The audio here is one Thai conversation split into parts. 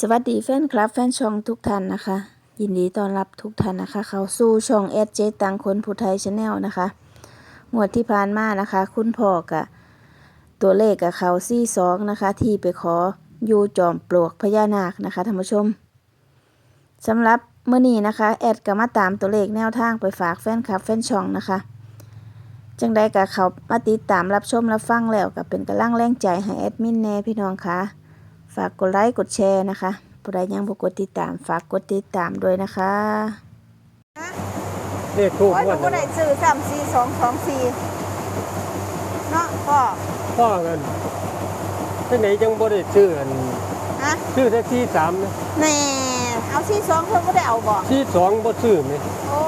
สวัสดีแฟนคลับแฟนช่องทุกท่านนะคะ ยินดีต้อนรับทุกท่านนะคะ เข้าสู่ช่องแอดเจตังคนผู้ไทยชาแนลนะคะงวดที่ผ่านมานะคะ คุณพ่อกะตัวเลขกับเขาซี่สองนะคะ ที่ไปขออยู่จอมปลวกพญานาคนะคะท่านผู้ชมสำหรับเมื่อนี้นะคะ แอดก็มาตามตัวเลขแนวทางไปฝากแฟนคลับแฟนช่องนะคะจังใดกับเขามาติดตามรับชมรับฟังแล้วก็เป็นกำลังแรงใจให้แอดมินแน่พี่น้องค่ะ ฝากกดไลค์กดแชร์นะคะผู้ใดยังบ่กดติดตามฝากกดติดตามด้วยนะคะเลขทูบโอ้ยงวมัดนก็ได้ซื้อสามสี่สองสองสี่เนาะพ่อพ่อกันที่ไหนจังบ่ได้ซื้ออันฮะซื้อแท็กซี่สามนะแน่เอาสี่สองเพิ่นก็ได้เอาบ่ที่สองบ่ซื้อไหมโอ้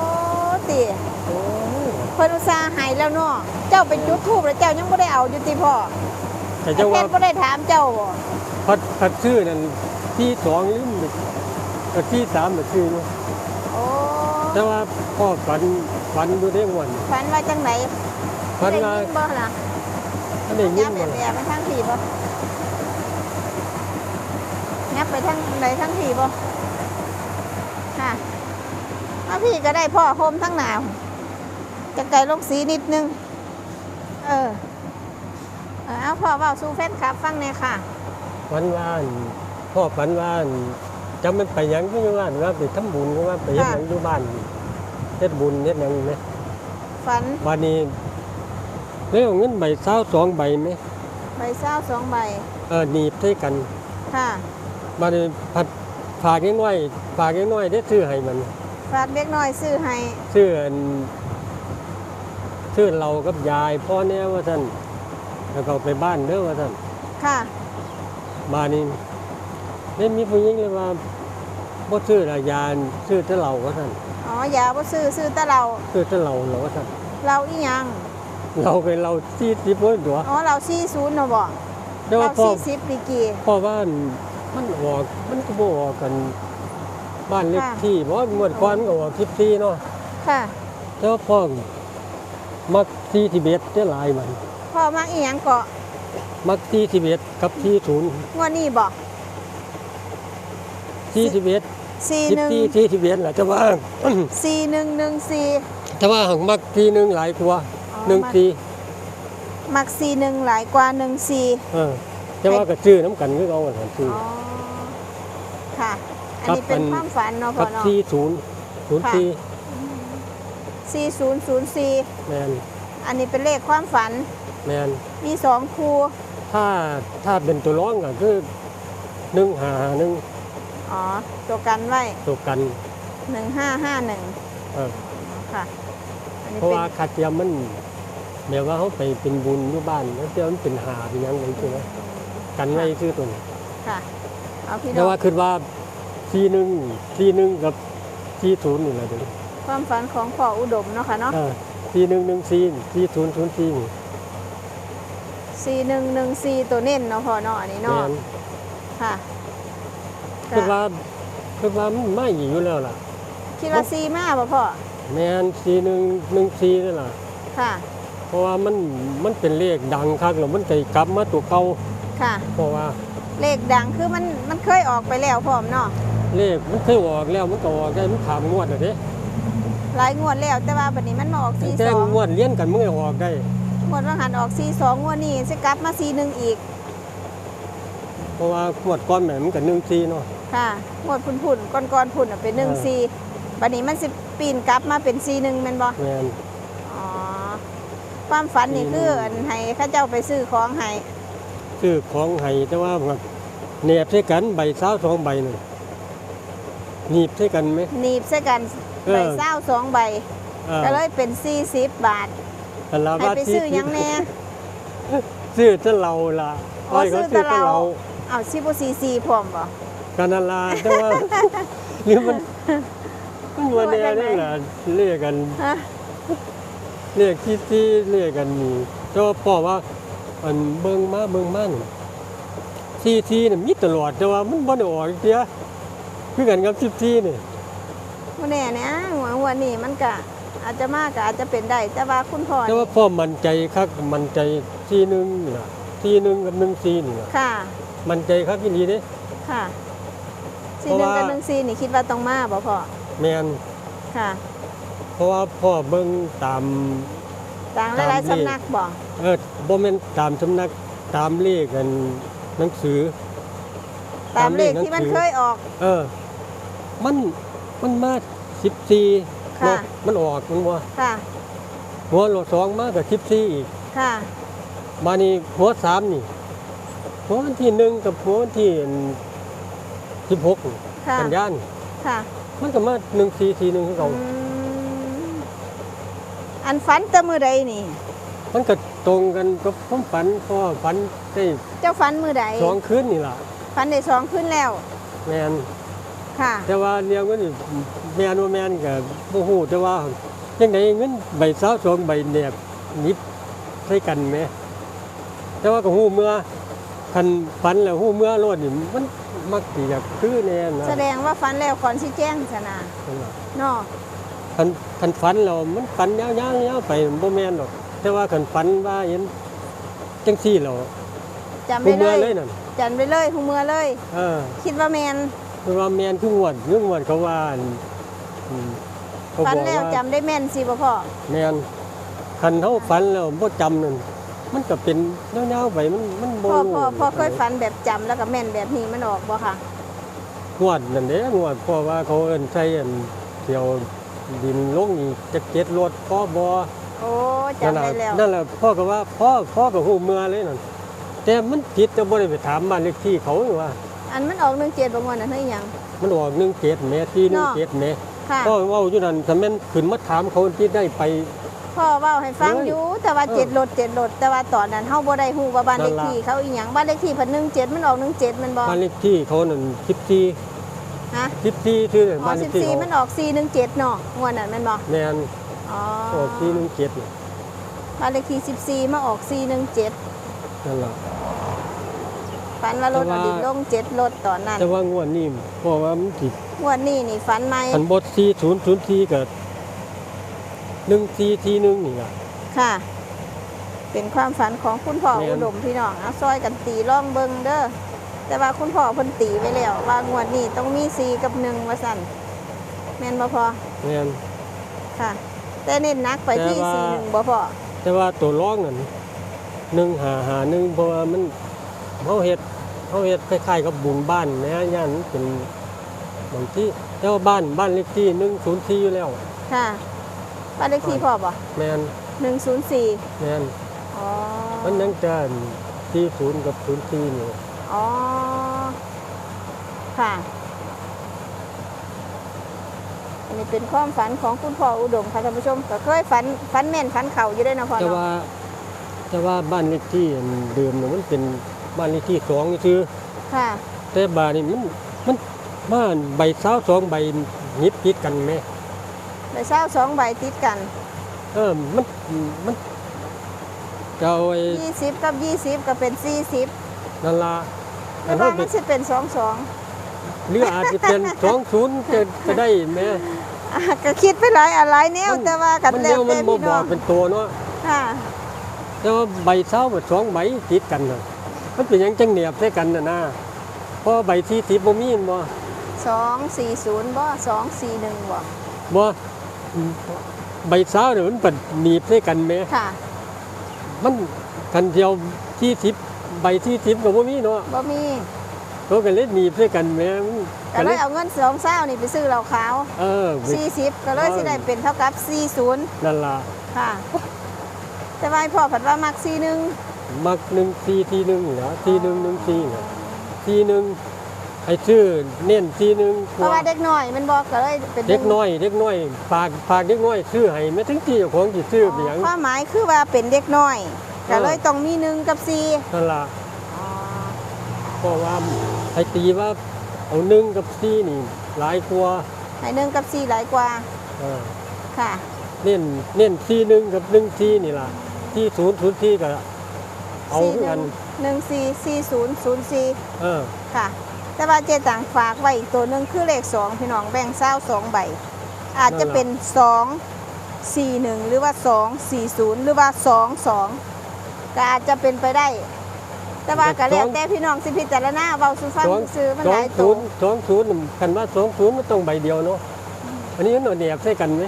ติโอ้ยเพิ่นอุตส่าห์ให้แล้วเนาะเจ้าเป็นจุดทูบแล้วเจ้ายังบ่ได้เอาอยู่ติพ่อแต่ไอ้จังเพว่าชรบ่ได้ถามเจ้าบ่ พัดพัดซื้อนั่นที่สองลืมไปก็ที่สามน่ะซื้ออยู่โอ้แต่ว่าพ่อฝันฝันอยู่ได้งวดฝันว่าจังไหนฝันได้ว่ายินบ่ล่ะอันนี้ยิยันบบ่แบล่ะบๆมาทางที่บ่ยับไปทางไหนทางที่บ่ค่ะเอาพี่ก็ได้พ่อโฮมทั้งหนาวจะไกลลงสีนิดนึง เออ เออเอาพ่อเว่าสู้แฟนคลับฟังแน่ค่ะ ฝันว่าอันพ่อฝันว่าอันจำมันไปหยังที่ว่าว่าไปทำบุญก็ว่าไปเฮ็ดหยังอยู่บ้านเฮ็ดบุญเฮ็ดหยังไหมฝันวันนี้เรื่องเงินใบเศร้าสองใบไหมใบเศร้าสองใบเออหนีบใช้กันค่ะบัดนี้ผัดฝากน้อยๆฝากน้อยๆได้ซื้อให้มัน ฝากเด็กน้อยซื้อให้ซื้ออันซื้อเรากับยายพ่อแน่ว่าท่านแล้วก็ไปบ้านเด้อว่าท่านค่ะ บ้านนี้ได้มีผู้หญิงเลยว่าบ่ซื้อละยานซื้อแต่เราว่าท่านอ๋ออย่าว่าซื้อซื้อแต่เราซื้อแต่เราเหรอว่าท่านเราอีหยังเราเป็นเราที่ที่พ่นตัวอ๋อเราซี่ศูนย์เนาะบ่แต่เราว่าพ่อซี่สิบดีกี่พ่อบ้านมันออกมันก็บ่ออกกัน บ้านเล็กค่ะที่เพราะว่าเมื่อก่อนมันก็ออกทิพที่เนาะค่ะแต่ว่าพ่อมักที่ทิเบตได้หลายมันพ่อมาอีหยังเกาะ มักที่ทิเบตกับที่ศูนย์งวดนี้บ่ที่ทิเบตสี่ทิหนึ่งที่ที่ทิเบตแหละแต่ว่า สี่หนึ่งหนึ่งสี่แต่ว่าหังมักที่หนึงหลายกว่าอ๋อหนึ่งมักที่มักสี่หนึ่งหลายกว่าหนึ่งสี่เออแต่ว่าก็ชื่อน้ำกันคือเอาอันชื่ออ๋อค่ะ อันครับนี้เป็นมันความฝันเนาะพ่กัอบเนาะที่ศูนย์ศูนย์ค่ะที่สี่ศูนย์ศูนย์สี่แมนอันนี้เป็นเลขความฝันแมนมีสองคู ถ้าถ้าเป็นตัวร้องก็คือหนึ่งหาหนึ่งอ๋อ ตัวกันไว้ตัวกันหนึ่งห้าห้าหนึ่งเออค่ะอันนี้เพราะเป็นว่าคาเทียมมันแบบว่าเขาไปเป็นบุญอยู่บ้านแล้วเทียมมันเป็นหาเป็นหยังไงใช่ไหมกันไว้คือตัวนี้ค่ะ เอาพี่น้แต่องว่าคือว่าทีหนึ่งทีหนึ่งกับทีศูนย์นี่แหละเดี๋ยวนี้ความฝันของพ่ออุดมเนาะค่ะเนาะอ่าทีหนึ่งหนึ่งซีนทีศูนย์ศูนย์ซีน สี่หนึ่งหนึ่งสี่ตัวเน้นเนาะพ่อเนาะอันนี้แมเนาะนค่ะคือว่าคือว่ามันไม่อยู่แล้วล่ะ คิดว่าสี่มาป่ะพ่อแมนทีหนึ่งหนึ่งซีนั่นแหละค่ะ เพราะว่ามันมันเป็นเลขดังคักแล้วมันใจกลับมาตัวเก่าค่ะ เพราะว่า เลขดังคือมันมันเคยออกไปแล้วพร้อมเนาะเลขมันเคยออกแล้วมันก็ออกได้มันขามงวดอะเด้หลายงวดแล้วแต่ว่าบัดนี้มันมาออกสี่แต่สองงวดเลี้ยนกันมันก็ออกได้ งวดว่าหันออกสี่สองงวดนี้สิกลับมาสี่หนึ่งอีก เพราะว่างวดก้อนแหม่มันก็หนึ่งซีเนาะ ค่ะงวดพุ่นพุ่นก้อนก้อนๆพุ่นน่ะเป็นหนึ่งเออสี่บัดนี้มันสิปีนกลับมาเป็นสี่หนึ่งแมันบ่ แมน อ๋อ ความฝันนี่41คืออันให้เข้าเจ้าไปซื้อของให้ซื้อของให้แต่ว่ามันเนียบใส่กันใบเช้าสองใบหนึ่งหนีบใส่กันไหม หนีบใส่กันเออ ใบเศร้าสองใบ อ่าก็เลยเป็นสี่สิบบาท แต่ละให้ว่าไปที่ซื้อหยังแน่ซื้อแต่เราล่ะอ๋อให้เขาซื้อแต่เราเราเอาซิบซีซีพร้อมบ่ กันนาลาแต่ว่า หรือมันมันวันนี้นี่แหละเรียกกัน ฮะ เรียกที่ที่เรียกกันนี่แต่ว่าพ่อว่าอันเบิ่งมาเบิ่งมานี่ที่ที่นี่มีตลอดแต่ว่ามันบ่ได้ออกเสียคือกันกับที่ที่นี่วันนี้เนี่ยหัวหัวนี่มันก็ อาจจะมากก็อาจจะเป็นได้แต่ว่าคุณพ่อแต่ว่านี่พ่อมั่นใจคักมั่นใจที่หนึงนี่ล่ะที่หนึงกับหนึ่งที่นี่ล่ะค่ะมั่นใจคักอีหลีเด้ ค่ะสี่หนึ่งกับหนึ่งสี่นี่คิดว่าต้องมาบ่พ่อแม่นค่ะ เพราะว่าพ่อเบิ่งตามต่างหลายตามๆเลขสำนักบ่เออบ่แม่นตามสำนักตามเลขกันหนังสือ ตามเลขตามเลขที่มันหนังสือเคยออก เออ มันมันมา14 ค่ะ เนาะมันออกมันว่าค่ะ หัวโลสองมาก็14อีกค่ะ มานี่หัวสามนี่หัววันที่หนึ่งกับหัววันที่สิบหกค่ะ กันยานค่ะมันก็มาหนึ่งสี่สี่หนึ่งคือเก่าอืมอันฝันแต่มือใดนี่ มันก็ตรงกันกับความฝันเพราะว่าฝันได้เจ้าฝันมือใดสองคืนนี่ล่ะฝันได้สองขึ้นแล้ว แมน ค่ะ แต่ว่าเรียงว่านี่แมนว่าแมนกับโมโหแต่ว่ายังไงเงินใบสาวสองใบแนบนิบใส่กันไหมแต่ว่าก็หูเมื่อคันฝันแล้วหูเมื่อรถนี่มันมักสิอยากคือแน่นะแสดงว่าฝันแล้วก่อนสิแจ้งชนะนั่นล่ะเนาะคันคันฝันเรามันฝันยาวๆยาวไปบ่แม่นหรอก แต่ว่าคันฝันว่าเห็นจังซี่เราจำบ่ไปเลเมื่อยเลยนั่นจำไปเลยหูเมือเลยเออคิดว่าแมน คือว่าแม่นคืองวดคืองวดเขาว่าอั่นอืมเขาฝันบอกแล้วว่าจำได้แม่นสิบ่พ่อแม่นคันเฮาฝันแล้วบ่จำนั่นมันก็เป็นยาวๆไปมันมันบ่พ่อรู้พ่อพ่อเคยฝันแบบจำแล้วก็แม่นแบบนี้มันออกบ่ค่ะ งวดนั่นเด้งวดเพราะว่าเขาเอิ้นใช้อันเที่ยวดินลงนี่จะเก็ดรถพ่อบ่โอ้นั่นจำน่ะได้แล้ว นั่นแหละพ่อก็ว่าพ่อพ่อก็ฮู้เมื่อเลยนั่นแต่มันผิดแต่บ่ได้ไปถามบ้านเลขที่เขาว่า อันมันออกหนึ่งเจ็ดบางวันน่ะเฮ้ยหยัง มันออกหนึ่งเจ็ดแม่ที่หนึ่งเจ็ดแม่ค่ะก็เว่าอยู่นั่นถ้าแม่นขึ้นมาถามเขาที่ได้ไปพ่อเว้าให้ฟังเอ้ยอยู่แต่ว่าเออเจ็ดรถเจ็ดรถแต่ว่าตอนนั้นเฮาบ่ได้ฮู้ว่าบ้านเลขนั่นล่ะที่เขาอีหยังบ้านเลขที่เพิ่นหนึ่งเจ็ดมันออกหนึ่งเจ็ดมันบ่บ้านเลขที่เขานั่นสิบสี่ฮะสิบสี่ชื่ออ๋อบ้านเลสิขบที่สี่เขามันออกสี่หนึ่งเจ็ดเนาะงวดนั้นแม่นบ่แม่นอ๋อออกที่หนึ่งเจ็ดบ้านเลขที่สิบสี่มาออกสี่หนึ่งเจ็ดนั่นแหละ ฝันว่ารถแต่เอาว่าดินลงเจ็ดรถตอนนั้นแต่ว่างวดนี้เพราะว่ามันติดงวดนี้นี่ฝันใหม่คันบดสี่ศูนย์ศูนย์สี่กับหนึ่งสี่ที่หนึ่งนี่ล่ะค่ะ เป็นความฝันของคุณพ่อแม่นอุดมพี่น้องเอาซอยกันตีร่องเบิงเด้อแต่ว่าคุณพ่อเพิ่นตีไว้แล้วว่างวดนี้ต้องมีสี่กับหนึ่งว่าสั่นแม่นบ่พอแม่นค่ะ แต่เน้นหนักไปที่แต่ว่าสี่หนึ่งบ่พอแต่ว่าตัวร้องนั่นหนึ่งหาหาหนึ่งเพราะว่ามันเขาเฮ็ด เขาเฮ็ดคล้ายๆกับบุญบ้านนะย่านมันเป็นบางที่แต่ว่าบ้านบ้านเลขที่หนึ่งศูนย์สี่อยู่แล้ว ค่ะ บ้านเลขที่พ่อบ่แมนหนึ่งศูนย์สี่แมนอ๋อมันยังจะที่ศูนย์กับศูนย์สี่นี่อ๋อ ค่ะ อันนี้เป็นความฝันของคุณพ่ออุดมค่ะท่านผู้ชม ก็เคยฝันฝันแม่นฝันเข่าอยู่ด้วยนะพ่อแต่เนาะว่า แต่ว่าบ้านเลขที่อันเดิมเนี่ยมันเป็น บ้านเลขที่สองชื่อค่ะแต่บ้านนี่มันมันบ้านใบเสาสองใบนิดติดกันไหมใบเศร้าสองใบติดกันเออมันมันจะเอาไอ้ยี่สิบกับยี่สิบก็เป็นสี่สิบนั่นละแต่ว่ามันจะเป็นสองสองหรืออาจจะเป็นสองศูนย์จะจะได้ไหมอะก็คิดไปหลายอะไรแนวมันแต่ว่ากันมันแล้เดียววมัแต่นบ่พี่บน้ออกงเป็นตัวเนาะค่ะแต่ว่าใบเสาแบบสองใบติดกันน่ะ มันเป็นหยังจังเหนียบใส่กันน่ะนะเพราะใบที่ติดบ่มีแม่นบ่สองสี่ศูนย์บ่สองสี่หนึ่งบ่บ่ใบเสาเนี่ยมันเป็นหนีบใส่กันแหมค่ะ มันคันเดียวที่ติดใบที่ติดก็บ่มีเนาะบ่มีเขาก็เลยหนีบใส่กันแหมมันก็เลยเอาเงินสองเศร้านี่ไปซื้อเหล้าขาวเออสี่สิบก็เลยสิได้เป็นเท่ากับสี่ศูนย์นั่นล่ะค่ะ แต่ว่าให้พ่อผัดว่ามักสี่หนึ่ง มักหนึ่งทีทีหนึ่งเหรอทีหนึ่งหนึ่งทีเหรอทีหนึ่งไอ้ชื่อเน้นทีหนึ่งเพราะว่าเด็กน้อยมันบอกก็เลยเป็นเด็กน้อยเด็กน้อยฝากฝากเด็กน้อยซื้อให้แม้ถึงที่เจ้าของสิซื้อเปียงความหมายคือว่าเป็นเด็กน้อยเออก็เลยต้องมีหนึ่งกับสี่นั่นล่ะอ๋อเพราะว่าไอ้ตีว่าเอาหนึ่งกับสี่นี่หลายกว่าให้หนึ่งกับสี่หลายกว่าเออค่ะเน้นเน้นที่หนึ่งกับหนึ่งที่นี่ล่ะที่ศูนย์ศูนย์ที่ก็ เอาสี่คือหกันึ่นงหนึ่งสี่สี่ศูนย์ศูนย์สี่เออค่ะ แต่ว่าเจต่างฝากไว้อีกตัวหนึ่งคือเลขสองพี่น้องแบ่งเศร้าสองใบ อาจจะเป็นสองสี่หนึ่งหรือว่าสองสี่ศูนย์หรือว่าสองสองก็อาจจะเป็นไปได้ แต่ว่าก็แต่แล้วสองแต่พี่น้องสิพิจารณาเว้าสู่ฟังสองซื้อมันสหองลายศูตัวนย์สองศูนย์คันว่าสองศูนย์มันต้องใบเดียวเนาะอันนี้มันเอาแหนบใส่กันไหม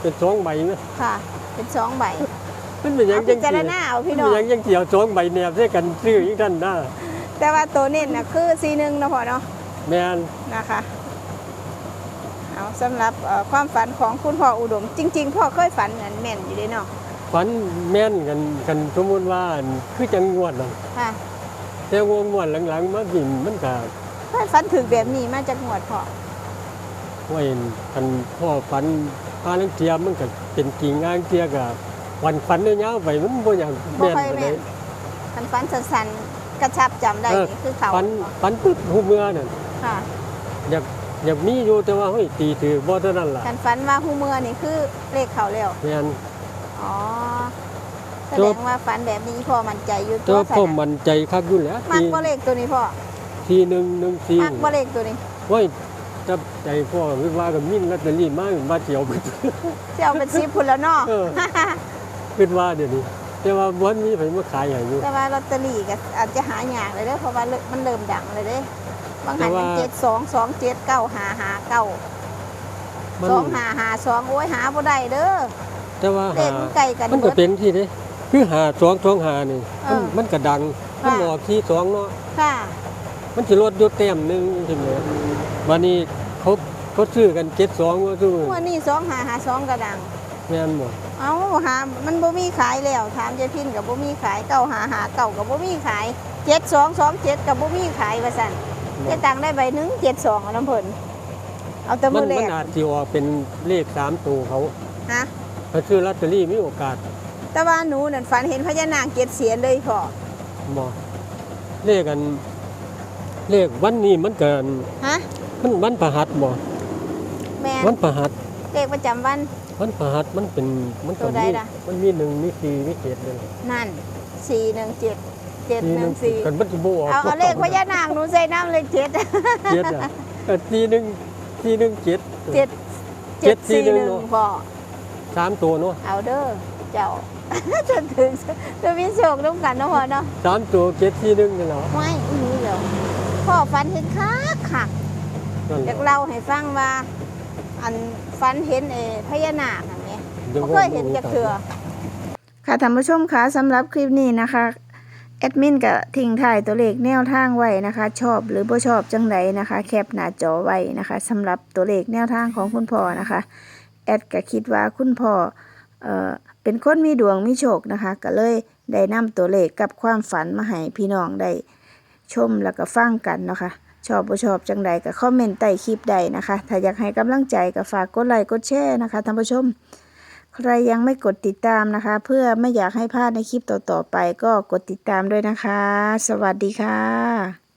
เป็นสองใบไหมค่ะ เป็นสองใบ มันเป็นหยัเอางพิจังจารสิณาเอาพี่มันน้อเป็นงหยังยังเกี่ยวสองใบแหนบใส่กันซื้ออีกท่านได้แต่ว่าตัวเน้นน่ะคือสีหนึ่งเนาะพ่อเนาะแม่นนะคะเอาสำหรับเอ่อความฝันของคุณพ่ออุดม จริง ๆ พ่อเคยฝันเหมือนแม่นอยู่เด้เนาะฝันแม่นกันกันสมมุติว่าอันคือจังงวดนั่นค่ะแต่งวดงวดหลังๆมาบินมันก็เคยฝันถึงแบบนี้มาจากงวดพ่อว่าเห็นกันพ่อฝันพาลังเทียมันก็เป็นกิ่งงางเทียก็ วันฝันยาวๆไปมันบ่อยากบ่แม่นค่อยปานใดแม่นคันฝันสั้นๆกระชับจำได้เออนี่คือเขาฝันฝันปึ๊บหูเมื่อนั่นค่ะอยากอยากมีอยู่แต่ว่าเฮ้ยตีถือบ่เท่านั้นล่ะคันฝันว่าหูเมื่อนี่คือเลขเขาแล้วแม่นอ๋อแสตัดวงว่าฝันแบบนี้พ่อมั่นใจอยู่แต่ตัวว่าสัพ่อนะมั่นใจคักอยู่แล้วมักทีบ่เลขตัวนี้พ่อทีหนึ่งหนึ่งทีมักบ่เลขตัวนี้เฮ้ยจับใจพ่อคิดว่ากับมิ่นลอตเตอรี่มามาเจียวไปสิเอาเป็น10พุ่นแล้วเนาะเออ คิดว่าเดี๋ยวนี้แต่ว่าวันนี้ไผมาขายให้อยู่แต่ว่าลอตเตอรี่ก็อาจจะหายากเลยเด้อเพราะว่าเริ่มมันเริ่มดังเลยเด้บางหันแต่ว่าเจ็ดสองสองเจ็ดเก้าหาหาเก้ามันสองหาหาสองโอ้ยหาบ่ได้เด้อแต่ว่าเลหาขมันใกล้กันมันก็เบิดเป็นที่เด้คือหาสองสองหานี่เอมันอมันก็ดังมันค่ะออกที่สองเนาะค่ะ มันสิลดอยู่แต้มหนึงใช่ไหมวันนี้เขาเขาซื้อกันเจ็ดสองก็ซื้อวันนี้สองหาหาสองก็ดัง แม่นบ่เอาหามันบ่มีขายแล้วถามยายพินกับบ่มีขายเก้าหาหาเก้ากับบ่มีขายเจ็ดสองสองเจ็ดกับบ่มีขายว่าซั่นจะตังได้ใบหนึงเจ็ดสองเอาน้ำเพิ่นเอาแต่มัมืนอแรมันกอาจสิออกเป็นเลขสามตัวเขาฮะถ้าซื้อลอตเตอรี่มีโอกาส แต่ว่าหนูนั่นฝันเห็นพญานาคเจ็ดเสียนเลยพ่อบ่เลขกันเลขวันนี้มันเกินฮะมันวันพฤหัสบ่แม่นวันพฤหัสเลขประจำวัน วันพฤหัสมันเป็นมันตัวใดมีล่ะ มันมีหนึ่งมีสี่มีเจ็ดเลยนั่นสี่หนึ่งเจ็ดเจ็ดหนึ่งสี่กันมันจะบ่ออกเอาเอาเลขพญานาคหนูใส่น้ำเลยเจ็ดเจ็ดอะเออสี่หนึ่งสี่หนึ่งเจ็ด เจ็ดเจ็ดสี่สี่หหนึ่นึ่งงเนอะพ่อสามตัวเนาะเอาเด้อเจ้า จนถึงจะมีโชคร่วมกันเนาะพ่อเนาะสามตัวเจ็ดสี่หนึ่งนี่เหรอไม่อีหลีเดี๋ยวพ่อฝันเห็นคักคัก นั่นแหอยาละกเล่าให้ฟังว่า อันฝันเห็นเอพญานาคอันนี้ดี๋วบ่เคยเห็นจักเทื่อค่ะท่านผู้ชมคะสำหรับคลิปนี้นะคะแอดมินก็ทิ้งถ่ายตัวเลขแนวทางไว้นะคะ ชอบหรือบ่ชอบจังไดนะคะ แคปหน้าจอไว้นะคะสำหรับตัวเลขแนวทางของคุณพ่อนะคะแอดก็คิดว่าคุณพ่อเอ่อเป็นคนมีดวงมีโชคนะคะ ก็เลยได้นำตัวเลขกับความฝันมาให้พี่น้องได้ชมแล้วก็ฟังกันเนาะคะ ชอบบ่ชอบจังใดก็คอมเมนต์ใต้คลิปใดนะคะ ถ้าอยากให้กำลังใจก็ฝากกดไลค์กดแชร์นะคะท่านผู้ชม ใครยังไม่กดติดตามนะคะ เพื่อไม่อยากให้พลาดในคลิปต่อๆไปก็กดติดตามด้วยนะคะ สวัสดีค่ะ